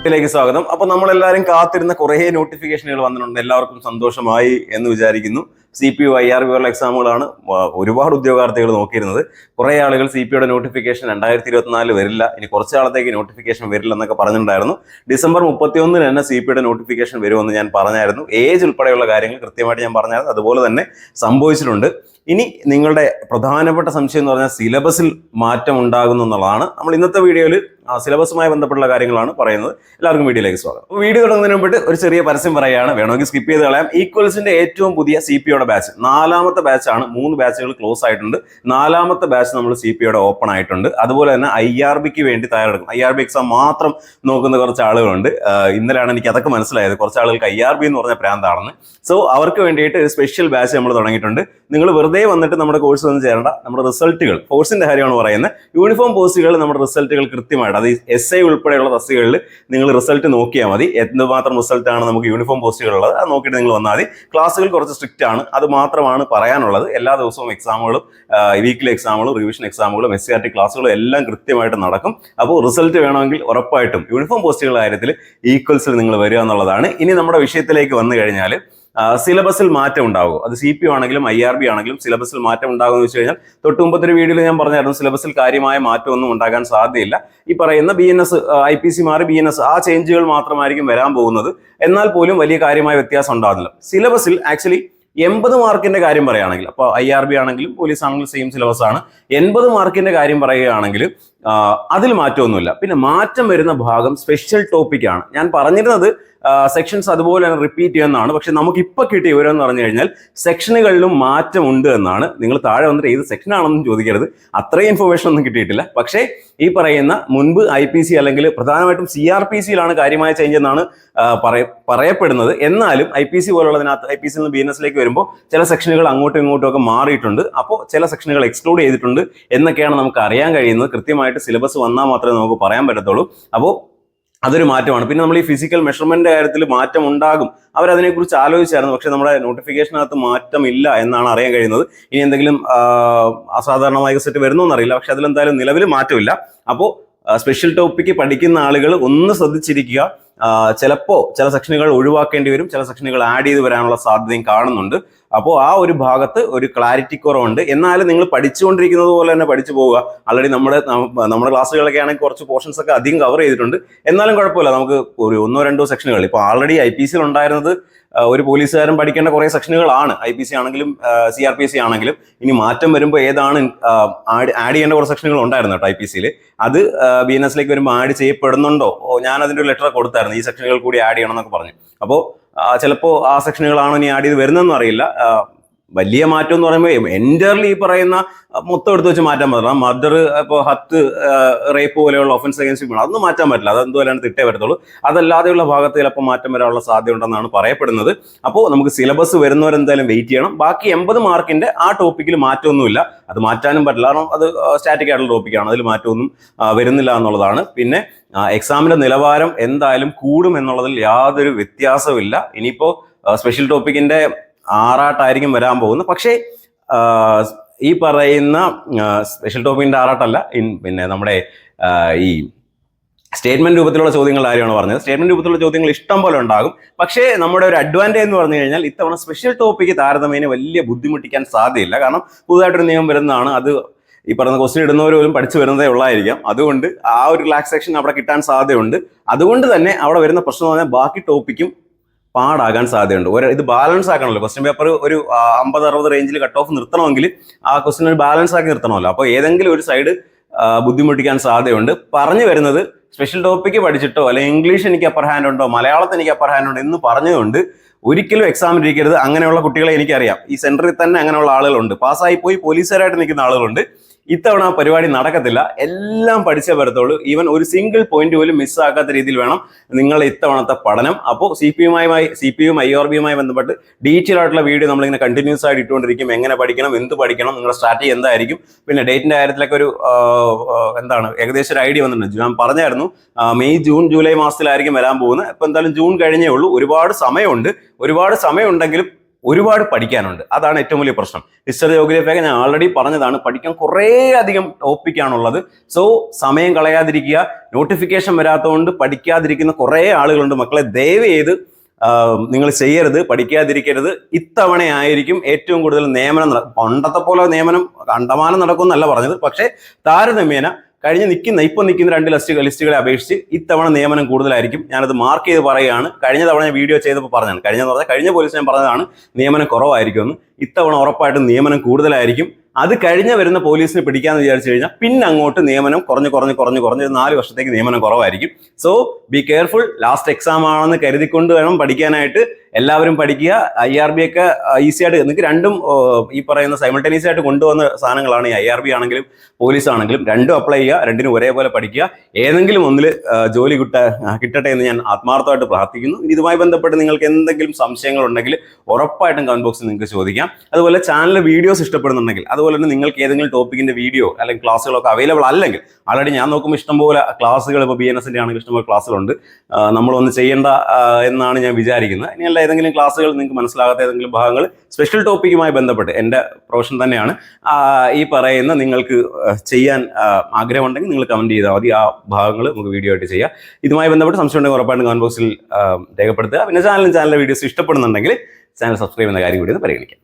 ഇതിലേക്ക് സ്വാഗതം. അപ്പൊ നമ്മളെല്ലാവരും കാത്തിരുന്ന കുറേ നോട്ടിഫിക്കേഷനുകൾ വന്നിട്ടുണ്ട്. എല്ലാവർക്കും സന്തോഷമായി എന്ന് വിചാരിക്കുന്നു. C P U I R പോലുള്ള എക്സാമുകളാണ് ഒരുപാട് ഉദ്യോഗാർത്ഥികൾ നോക്കിയിരുന്നത്. കുറേ ആളുകൾ സി പി യുടെ നോട്ടിഫിക്കേഷൻ രണ്ടായിരത്തി ഇരുപത്തിനാല് വരില്ല. ഇനി കുറച്ച് നാളത്തേക്ക് നോട്ടിഫിക്കേഷൻ വരില്ല എന്നൊക്കെ പറഞ്ഞിട്ടുണ്ടായിരുന്നു. ഡിസംബർ മുപ്പത്തിയൊന്നിന് തന്നെ സി പി യുടെ നോട്ടിഫിക്കേഷൻ വരുമെന്ന് ഞാൻ പറഞ്ഞായിരുന്നു. ഏജ് ഉൾപ്പെടെയുള്ള കാര്യങ്ങൾ കൃത്യമായിട്ട് ഞാൻ പറഞ്ഞായിരുന്നു. അതുപോലെ തന്നെ സംഭവിച്ചിട്ടുണ്ട്. ഇനി നിങ്ങളുടെ പ്രധാനപ്പെട്ട സംശയം എന്ന് പറഞ്ഞാൽ സിലബസിൽ മാറ്റം ഉണ്ടാകുന്നു എന്നുള്ളതാണ്. നമ്മൾ ഇന്നത്തെ വീഡിയോയിൽ സിലബസുമായി ബന്ധപ്പെട്ടുള്ള കാര്യങ്ങളാണ് പറയുന്നത്. എല്ലാവർക്കും വീഡിയോയിലേക്ക് സ്വാഗതം. അപ്പോൾ വീഡിയോ തുടങ്ങുന്നതിന് മുമ്പിട്ട് ഒരു ചെറിയ പരസ്യം പറയുകയാണ്. വേണമെങ്കിൽ സ്കിപ്പ് ചെയ്ത് കളയാം. ഈക്വൽസിന്റെ ഏറ്റവും പുതിയ സി പി ബാച്ച് നാലാമത്തെ ബാച്ചാണ് മൂന്ന് ബാച്ചുകൾ ക്ലോസ് ആയിട്ടുണ്ട്. നാലാമത്തെ ബാച്ച് നമ്മൾ സി പി ഓപ്പൺ ആയിട്ടുണ്ട്. അതുപോലെ തന്നെ ഐ ആർ ബിക്ക് വേണ്ടി തയ്യാറെടുക്കും. ഐ ആർ ബി എക്സാം മാത്രം നോക്കുന്ന കുറച്ച് ആളുകളുണ്ട്. ഇന്നലെയാണ് എനിക്ക് അതൊക്കെ മനസ്സിലായത്. കുറച്ച് ആളുകൾക്ക് ഐ ആർ ബി എന്ന് പറഞ്ഞ പ്രാന്താണെന്ന്. സോ അവർക്ക് വേണ്ടിയിട്ട് ഒരു സ്പെഷ്യൽ ബാച്ച് നമ്മൾ തുടങ്ങിയിട്ടുണ്ട്. നിങ്ങൾ വെറുതെ വന്നിട്ട് നമ്മുടെ കോഴ്സ് വന്ന് ചേരേണ്ട. നമ്മുടെ റിസൾട്ടുകൾ കോഴ്സിന്റെ കാര്യമാണ് പറയുന്നത്. യൂണിഫോം പോസ്റ്റുകൾ നമ്മുടെ റിസൾട്ടുകൾ കൃത്യമായിട്ട്. അത് എസ് ഐ ഉൾപ്പെടെയുള്ള തസ്തികകളിൽ നിങ്ങൾ റിസൾട്ട് നോക്കിയാൽ മതി. എന്തുമാത്രം ആണ് നമുക്ക് യൂണിഫോം പോസ്റ്റുകളുള്ളത് അത് നോക്കിയിട്ട് നിങ്ങൾ വന്നാൽ മതി. ക്ലാസ്സുകൾ കുറച്ച് സ്ട്രിക്റ്റ് ആണ്. അത് മാത്രമാണ് പറയാനുള്ളത്. എല്ലാ ദിവസവും എക്സാമുകളും വീക്കിലി എക്സാമുകളും റിവിഷൻ എക്സാമുകളും എസ് സി ആർ ടി ക്ലാസ്സുകളും എല്ലാം കൃത്യമായിട്ട് നടക്കും. അപ്പോൾ റിസൾട്ട് വേണമെങ്കിൽ ഉറപ്പായിട്ടും യൂണിഫോം പോസ്റ്റുകളുടെ കാര്യത്തിൽ ഈക്വൽസിൽ നിങ്ങൾ വരിക എന്നുള്ളതാണ്. ഇനി നമ്മുടെ വിഷയത്തിലേക്ക് വന്നു കഴിഞ്ഞാൽ സിലബസിൽ മാറ്റം ഉണ്ടാകും. അത് സി പി ആണെങ്കിലും ഐ ആർ ബി ആണെങ്കിലും സിലബസിൽ മാറ്റം ഉണ്ടാകും എന്ന് വെച്ച് കഴിഞ്ഞാൽ തൊട്ട് മുമ്പത്തൊരു വീഡിയോയിൽ ഞാൻ പറഞ്ഞായിരുന്നു സിലബസിൽ കാര്യമായ മാറ്റമൊന്നും ഉണ്ടാകാൻ സാധ്യതയില്ല. ഈ പറയുന്ന B N S I P C മാറി ബി എൻ എസ് ആ ചേഞ്ചുകൾ മാത്രമായിരിക്കും വരാൻ പോകുന്നത്. എന്നാൽ പോലും വലിയ കാര്യമായ വ്യത്യാസം ഉണ്ടാകുന്നില്ല. സിലബസിൽ ആക്ച്വലി എൺപത് മാർക്കിന്റെ കാര്യം പറയുകയാണെങ്കിൽ അപ്പോൾ ഐ ആർ ബി ആണെങ്കിലും പോലീസ് ആണെങ്കിലും സെയിം സിലബസ് ആണ്. എൺപത് മാർക്കിന്റെ കാര്യം പറയുകയാണെങ്കിൽ അതിൽ മാറ്റമൊന്നുമില്ല. പിന്നെ മാറ്റം വരുന്ന ഭാഗം സ്പെഷ്യൽ ടോപ്പിക്കാണ് ഞാൻ പറഞ്ഞിരുന്നത് സെക്ഷൻസ് അതുപോലെ തന്നെ റിപ്പീറ്റ് ചെയ്യുന്നതാണ് പക്ഷെ നമുക്ക് ഇപ്പൊ കിട്ടിയ വിവരം എന്ന് പറഞ്ഞു കഴിഞ്ഞാൽ സെക്ഷനുകളിലും മാറ്റമുണ്ട് എന്നാണ്. നിങ്ങൾ താഴെ വന്നിട്ട് ഏത് സെക്ഷൻ ആണെന്നും ചോദിക്കരുത്. അത്രയും ഇൻഫർമേഷൻ ഒന്നും കിട്ടിയിട്ടില്ല. പക്ഷേ ഈ പറയുന്ന മുൻപ് ഐ പി സി അല്ലെങ്കിൽ പ്രധാനമായിട്ടും സി ആർ പി സിയിലാണ് കാര്യമായ ചേഞ്ച് എന്നാണ് പറയപ്പെടുന്നത്. എന്നാലും ഐ പി സി പോലുള്ളതിനകത്ത് ഐ പി സിയിൽ നിന്ന് ബി എൻ എസിലേക്ക് വരുമ്പോൾ ചില സെക്ഷനുകൾ അങ്ങോട്ടും ഇങ്ങോട്ടും ഒക്കെ മാറിയിട്ടുണ്ട്. അപ്പോൾ ചില സെക്ഷനുകൾ എക്സ്ക്ലൂഡ് ചെയ്തിട്ടുണ്ട് എന്നൊക്കെയാണ് നമുക്ക് അറിയാൻ കഴിയുന്നത്. കൃത്യമായിട്ട് സിലബസ് വന്നാൽ മാത്രമേ നമുക്ക് പറയാൻ പറ്റത്തുള്ളൂ. അപ്പോൾ അതൊരു മാറ്റമാണ്. പിന്നെ നമ്മൾ ഈ ഫിസിക്കൽ മെഷർമെന്റ് കാര്യത്തിൽ മാറ്റം ഉണ്ടാകും. അവരതിനെക്കുറിച്ച് ആലോചിച്ചായിരുന്നു. പക്ഷേ നമ്മുടെ നോട്ടിഫിക്കേഷനകത്ത് മാറ്റമില്ല എന്നാണ് അറിയാൻ കഴിയുന്നത്. ഇനി എന്തെങ്കിലും അസാധാരണമായ സെറ്റ് വരുന്നോ എന്നറിയില്ല. പക്ഷെ അതിലെന്തായാലും നിലവിൽ മാറ്റമില്ല. അപ്പോൾ സ്പെഷ്യൽ ടോപ്പിക്ക് പഠിക്കുന്ന ആളുകൾ ഒന്ന് ശ്രദ്ധിച്ചിരിക്കുക. ചിലപ്പോൾ ചില സെക്ഷനുകൾ ഒഴിവാക്കേണ്ടി വരും ചില സെക്ഷനുകൾ ആഡ് ചെയ്ത് വരാനുള്ള സാധ്യതയും കാണുന്നുണ്ട്. അപ്പോൾ ആ ഒരു ഭാഗത്ത് ഒരു ക്ലാരിറ്റി കുറവുണ്ട്. എന്നാലും നിങ്ങൾ പഠിച്ചുകൊണ്ടിരിക്കുന്നത് പോലെ തന്നെ പഠിച്ചു പോവുക. ആൾറെഡി നമ്മുടെ നമ്മുടെ ക്ലാസ്സുകളൊക്കെ ആണെങ്കിൽ കുറച്ച് പോർഷൻസ് ഒക്കെ അധികം കവർ ചെയ്തിട്ടുണ്ട്. എന്നാലും കുഴപ്പമില്ല. നമുക്ക് ഒരു ഒന്നോ രണ്ടോ സെക്ഷനുകൾ ഇപ്പോൾ ആൾറെഡി ഐ പി സിയിൽ ഉണ്ടായിരുന്നത് ഒരു പോലീസുകാരൻ പഠിക്കേണ്ട കുറേ സെക്ഷനുകളാണ്. ഐ പി സി ആണെങ്കിലും സി ആർ പി സി ആണെങ്കിലും. ഇനി മാറ്റം വരുമ്പോൾ ഏതാണ് ആഡ് ആഡ് ചെയ്യേണ്ട കുറേ സെക്ഷനുകൾ ഉണ്ടായിരുന്നു കേട്ടോ ഐ പി സിയിൽ അത് ബി എൻ എസിലേക്ക് വരുമ്പോൾ ആഡ് ചെയ്യപ്പെടുന്നുണ്ടോ? ഞാൻ അതിന്റെ ഒരു ലെറ്റർ കൊടുത്തായിരുന്നു. ഈ സെക്ഷനുകൾ കൂടി ആഡ് ചെയ്യണം എന്നൊക്കെ പറഞ്ഞു. അപ്പോൾ ചിലപ്പോൾ ആ സെക്ഷനുകളാണോ ഇനി ആഡ് ചെയ്ത് വരുന്നതെന്ന് അറിയില്ല. വലിയ മാറ്റം എന്ന് പറയുമ്പോൾ എന്റർലി ഈ പറയുന്ന മൊത്തം എടുത്ത് വെച്ച് മാറ്റാൻ പറ്റില്ല. മർഡർ ഇപ്പോൾ ഹത്ത് റേപ്പ് പോലെയുള്ള ഒഫൻസ് അഗേൻസ്റ്റ് വീണ് അതൊന്നും മാറ്റാൻ പറ്റില്ല. അത് എന്തുപോലെയാണ് തിട്ടേ വരത്തുള്ളൂ. അതല്ലാതെയുള്ള ഭാഗത്ത് ചിലപ്പോൾ മാറ്റം വരാനുള്ള സാധ്യത ഉണ്ടെന്നാണ് പറയപ്പെടുന്നത്. അപ്പോൾ നമുക്ക് സിലബസ് വരുന്നവരെന്തായാലും വെയിറ്റ് ചെയ്യണം. ബാക്കി എൺപത് മാർക്കിന്റെ ആ ടോപ്പിക്കിൽ മാറ്റമൊന്നുമില്ല. അത് മാറ്റാനും പറ്റില്ല. കാരണം അത് സ്റ്റാറ്റിക് ആയിട്ടുള്ള ടോപ്പിക്കാണ് അതിൽ മാറ്റമൊന്നും വരുന്നില്ല എന്നുള്ളതാണ്. പിന്നെ എക്സാമിന്റെ നിലവാരം എന്തായാലും കൂടും എന്നുള്ളതിൽ യാതൊരു വ്യത്യാസവുമില്ല. ഇനിയിപ്പോൾ സ്പെഷ്യൽ ടോപ്പിക്കിന്റെ ആറാട്ടായിരിക്കും വരാൻ പോകുന്നത്. പക്ഷേ ഈ പറയുന്ന സ്പെഷ്യൽ ടോപ്പിക്കിന്റെ ആറാട്ടല്ല ഇൻ- പിന്നെ നമ്മുടെ ഈ സ്റ്റേറ്റ്മെന്റ് രൂപത്തിലുള്ള ചോദ്യങ്ങൾ കാര്യമാണ് പറഞ്ഞത്. സ്റ്റേറ്റ്മെന്റ് രൂപത്തിലുള്ള ചോദ്യങ്ങൾ ഇഷ്ടം പോലെ ഉണ്ടാകും. പക്ഷേ നമ്മുടെ ഒരു അഡ്വാന്റേജ് എന്ന് പറഞ്ഞു കഴിഞ്ഞാൽ ഇത്തവണ സ്പെഷ്യൽ ടോപ്പിക്ക് താരതമ്യേന വലിയ ബുദ്ധിമുട്ടിക്കാൻ സാധ്യതയില്ല. കാരണം പുതുതായിട്ടൊരു നിയമം വരുന്നതാണ്. അത് ഈ പറയുന്ന ക്വസ്റ്റ്യൻ ഇടുന്നവർ പോലും പഠിച്ചു വരുന്നതേ ഉള്ളായിരിക്കാം. അതുകൊണ്ട് ആ ഒരു റിലാക്സേഷൻ അവിടെ കിട്ടാൻ സാധ്യതയുണ്ട്. അതുകൊണ്ട് തന്നെ അവിടെ വരുന്ന പ്രശ്നം എന്ന് പറഞ്ഞാൽ ബാക്കി ടോപ്പിക്കും പാടാകാൻ സാധ്യതയുണ്ട്. ഒരു ഇത് ബാലൻസ് ആക്കണമല്ലോ. ക്വസ്റ്റ്യൻ പേപ്പർ ഒരു അമ്പത് അറുപത് റേഞ്ചിൽ കട്ട് ഓഫ് നിർത്തണമെങ്കിൽ ആ ക്വസ്റ്റ്യൻ ഒരു ബാലൻസ് ആക്കി നിർത്തണമല്ലോ. അപ്പോൾ ഏതെങ്കിലും ഒരു സൈഡ് ബുദ്ധിമുട്ടിക്കാൻ സാധ്യതയുണ്ട്. പറഞ്ഞു വരുന്നത് സ്പെഷ്യൽ ടോപ്പിക്ക് പഠിച്ചിട്ടോ അല്ലെങ്കിൽ ഇംഗ്ലീഷ് എനിക്ക് അപ്പർ ഹാൻഡ് ഉണ്ടോ മലയാളത്തിന് എനിക്ക് അപ്പർ ഹാൻഡ് ഉണ്ടോ എന്ന് പറഞ്ഞതുകൊണ്ട് ഒരിക്കലും എക്സാം ഇരിക്കരുത്. അങ്ങനെയുള്ള കുട്ടികളെ എനിക്കറിയാം. ഈ സെന്ററിൽ തന്നെ അങ്ങനെയുള്ള ആളുകളുണ്ട്. പാസ്സായി പോയി പോലീസുകാരായിട്ട് നിൽക്കുന്ന ആളുകളുണ്ട്. ഇത്തവണ ആ പരിപാടി നടക്കത്തില്ല. എല്ലാം പഠിച്ചേ വരത്തുള്ളൂ. ഈവൻ ഒരു സിംഗിൾ പോയിന്റ് പോലും മിസ്സാക്കാത്ത രീതിയിൽ വേണം നിങ്ങളുടെ ഇത്തവണത്തെ പഠനം. അപ്പോൾ സി പി യുമായി സി പി യും ഐ ആർ ബിയുമായി ബന്ധപ്പെട്ട് ഡീറ്റെയിൽ ആയിട്ടുള്ള വീഡിയോ നമ്മളിങ്ങനെ കണ്ടിന്യൂസ് ആയിട്ട് ഇട്ടുകൊണ്ടിരിക്കും. എങ്ങനെ പഠിക്കണം എന്ത് പഠിക്കണം നിങ്ങളുടെ സ്ട്രാറ്റജി എന്തായിരിക്കും. പിന്നെ ഡേറ്റിന്റെ കാര്യത്തിലൊക്കെ ഒരു എന്താണ് ഏകദേശം ഒരു ഐഡിയ വന്നിട്ടുണ്ട്. ഞാൻ പറഞ്ഞായിരുന്നു മെയ് ജൂൺ ജൂലൈ മാസത്തിലായിരിക്കും വരാൻ പോകുന്നത്. ഇപ്പൊ എന്തായാലും ജൂൺ കഴിഞ്ഞേ ഉള്ളൂ. ഒരുപാട് സമയമുണ്ട്. ഒരുപാട് സമയമുണ്ടെങ്കിലും ഒരുപാട് പഠിക്കാനുണ്ട്. അതാണ് ഏറ്റവും വലിയ പ്രശ്നം. ഹിസ്റ്ററി ജോഗ്രഫിയൊക്കെ ഞാൻ ഓൾറെഡി പറഞ്ഞതാണ് പഠിക്കാൻ കുറേ അധികം ടോപ്പിക്കാണുള്ളത് സോ സമയം കളയാതിരിക്കുക നോട്ടിഫിക്കേഷൻ വരാത്തതുകൊണ്ട് പഠിക്കാതിരിക്കുന്ന കുറേ ആളുകളുണ്ട്. മക്കളെ ദയവ് ചെയ്ത് നിങ്ങൾ ചെയ്യരുത് പഠിക്കാതിരിക്കരുത്. ഇത്തവണയായിരിക്കും ഏറ്റവും കൂടുതൽ നിയമനം പണ്ടത്തെ പോലെ നിയമനം കണ്ടമാനം നടക്കുമെന്നല്ല പറഞ്ഞത്. പക്ഷേ താരതമ്യേന കഴിഞ്ഞ് നിൽക്കുന്ന ഇപ്പം നിൽക്കുന്ന രണ്ട് ലിസ്റ്റ് ലിസ്റ്റുകളെ അപേക്ഷിച്ച് ഇത്തവണ നിയമനം കൂടുതലായിരിക്കും. ഞാനത് മാർക്ക് ചെയ്ത് പറയുകയാണ്. കഴിഞ്ഞ തവണ ഞാൻ വീഡിയോ ചെയ്തപ്പോൾ പറഞ്ഞാണ് കഴിഞ്ഞ പറഞ്ഞാൽ കഴിഞ്ഞ പോലീസ് ഞാൻ പറഞ്ഞതാണ് നിയമനം കുറവായിരിക്കുമെന്ന്. ഇത്തവണ ഉറപ്പായിട്ടും നിയമനം കൂടുതലായിരിക്കും. അത് കഴിഞ്ഞ് വരുന്ന പോലീസിനെ പിടിക്കാന്ന് വിചാരിച്ചു കഴിഞ്ഞാൽ പിന്നെ അങ്ങോട്ട് നിയമനം കുറഞ്ഞ് കുറഞ്ഞ് കുറഞ്ഞ് കുറഞ്ഞ് ഒരു നാല് വർഷത്തേക്ക് നിയമനം കുറവായിരിക്കും. So be careful last exam ആണെന്ന് കരുതിക്കൊണ്ട് വേണം പഠിക്കാനായിട്ട്. എല്ലാവരും പഠിക്കുക ഐ ആർ ബി ഒക്കെ ഈസി ആയിട്ട് നിങ്ങൾക്ക് രണ്ടും ഈ പറയുന്ന സൈമൾട്ടേനിയസ് ആയിട്ട് കൊണ്ടുവന്ന സാധനങ്ങളാണ് ഈ ഐ ആർ ബി ആണെങ്കിലും പോലീസ് ആണെങ്കിലും രണ്ടും അപ്ലൈ ചെയ്യുക രണ്ടിനും ഒരേപോലെ പഠിക്കുക. ഏതെങ്കിലും ഒന്നിൽ ജോലി കിട്ട കിട്ടട്ടെ എന്ന് ഞാൻ ആത്മാർത്ഥമായിട്ട് പ്രാർത്ഥിക്കുന്നു. ഇനി ഇതുമായി ബന്ധപ്പെട്ട് നിങ്ങൾക്ക് എന്തെങ്കിലും സംശയങ്ങൾ ഉണ്ടെങ്കിൽ ഉറപ്പായിട്ടും കമന്റ് ബോക്സിൽ നിങ്ങൾക്ക് ചോദിക്കാം. അതുപോലെ ചാനലിലെ വീഡിയോസ് ഇഷ്ടപ്പെടുന്നുണ്ടെങ്കിൽ അതുപോലെ തന്നെ നിങ്ങൾക്ക് ഏതെങ്കിലും ടോപ്പിക്കിന്റെ വീഡിയോ അല്ലെങ്കിൽ ക്ലാസ്സുകളൊക്കെ അവൈലബിൾ അല്ലെങ്കിൽ ആൾറെഡി ഞാൻ നോക്കുമ്പോൾ ഇഷ്ടംപോലെ ക്ലാസ്സുകൾ ഇപ്പോൾ ബി എൻ എസിന്റെ ആണെങ്കിൽ ഇഷ്ടംപോലെ ക്ലാസ്സുകളുണ്ട് നമ്മളൊന്ന് ചെയ്യേണ്ട എന്നാണ് ഞാൻ വിചാരിക്കുന്നത്. ഇനിയല്ല ഏതെങ്കിലും ക്ലാസ്സുകൾ നിങ്ങൾക്ക് മനസ്സിലാകാത്ത ഏതെങ്കിലും ഭാഗങ്ങൾ സ്പെഷ്യൽ ടോപ്പിക്കുമായി ബന്ധപ്പെട്ട് എന്റെ പ്രൊഫഷൻ തന്നെയാണ്. ഈ പറയുന്ന നിങ്ങൾക്ക് ചെയ്യാൻ ആഗ്രഹമുണ്ടെങ്കിൽ നിങ്ങൾ കമന്റ് ചെയ്താൽ മതി. ആ ഭാഗങ്ങൾ നമുക്ക് വീഡിയോ ആയിട്ട് ചെയ്യാം. ഇതുമായി ബന്ധപ്പെട്ട് സംശയം ഉണ്ടെങ്കിൽ ഉറപ്പായിട്ടും കമന്റ് ബോക്സിൽ രേഖപ്പെടുത്തുക. പിന്നെ ചാനലും ചാനലിലെ വീഡിയോസ് ഇഷ്ടപ്പെടുന്നുണ്ടെങ്കിൽ ചാനൽ സബ്സ്ക്രൈബ് ചെയ്യുന്ന കാര്യം കൂടി ഒന്ന് പരിഗണിക്കാം.